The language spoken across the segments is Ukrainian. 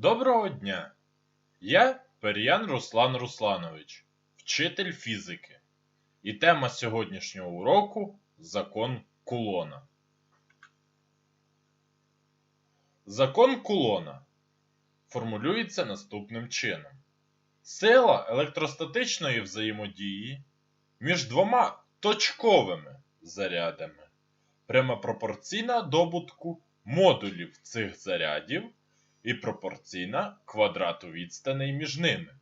Доброго дня! Я Пер'ян Руслан Русланович, вчитель фізики. І тема сьогоднішнього уроку Закон Кулона. Закон Кулона формулюється наступним чином. Сила електростатичної взаємодії між двома точковими зарядами прямопропорційна добутку модулів цих зарядів і пропорційна квадрату відстаней між ними.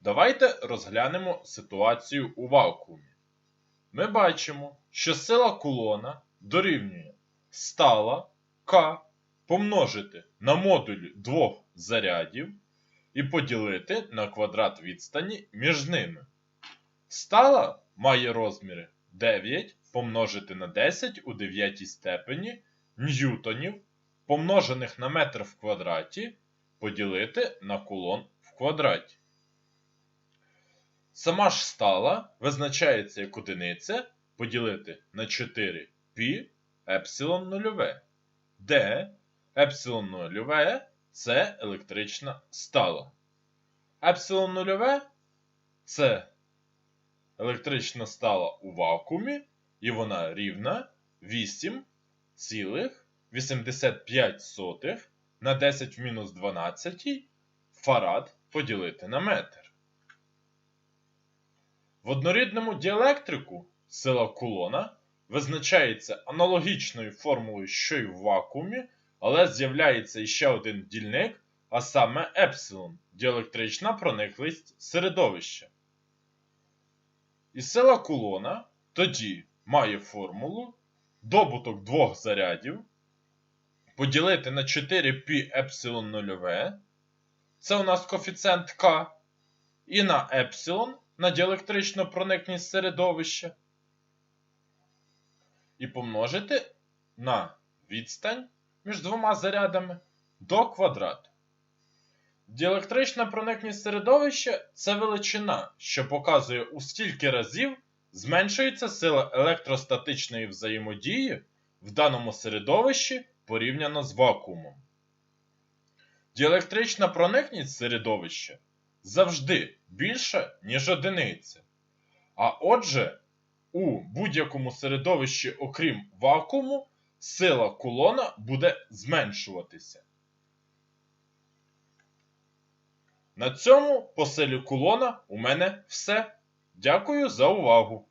Давайте розглянемо ситуацію у вакуумі. Ми бачимо, що сила кулона дорівнює стала К помножити на модуль двох зарядів і поділити на квадрат відстані між ними. Стала має розміри 9 помножити на 10 у 9 степені ньютонів помножених на метр в квадраті поділити на кулон в квадраті. Сама ж стала визначається як одиниця поділити на 4 π епсилон нульове, де епсилон нульове це електрична стала. Епсилон нульове це електрична стала у вакуумі, і вона рівна 8,85 на 10 в мінус 12 фарад поділити на метр. В однорідному діелектрику сила кулона визначається аналогічною формулою, що й в вакуумі, але з'являється іще один дільник, а саме епсилон діелектрична прониклість середовища. І сила кулона тоді має формулу добуток двох зарядів поділити на 4π епсилон нульове. Це у нас коефіцієнт К. І на епсилон на діелектричну проникність середовища. І помножити на відстань між двома зарядами до квадрату. Діелектрична проникність середовища це величина, що показує у стільки разів зменшується сила електростатичної взаємодії в даному середовищі порівняно з вакуумом. Діелектрична проникність середовища завжди більша, ніж одиниця. А отже, у будь-якому середовищі, окрім вакууму, сила кулона буде зменшуватися. На цьому по силі кулона у мене все. Дякую за увагу!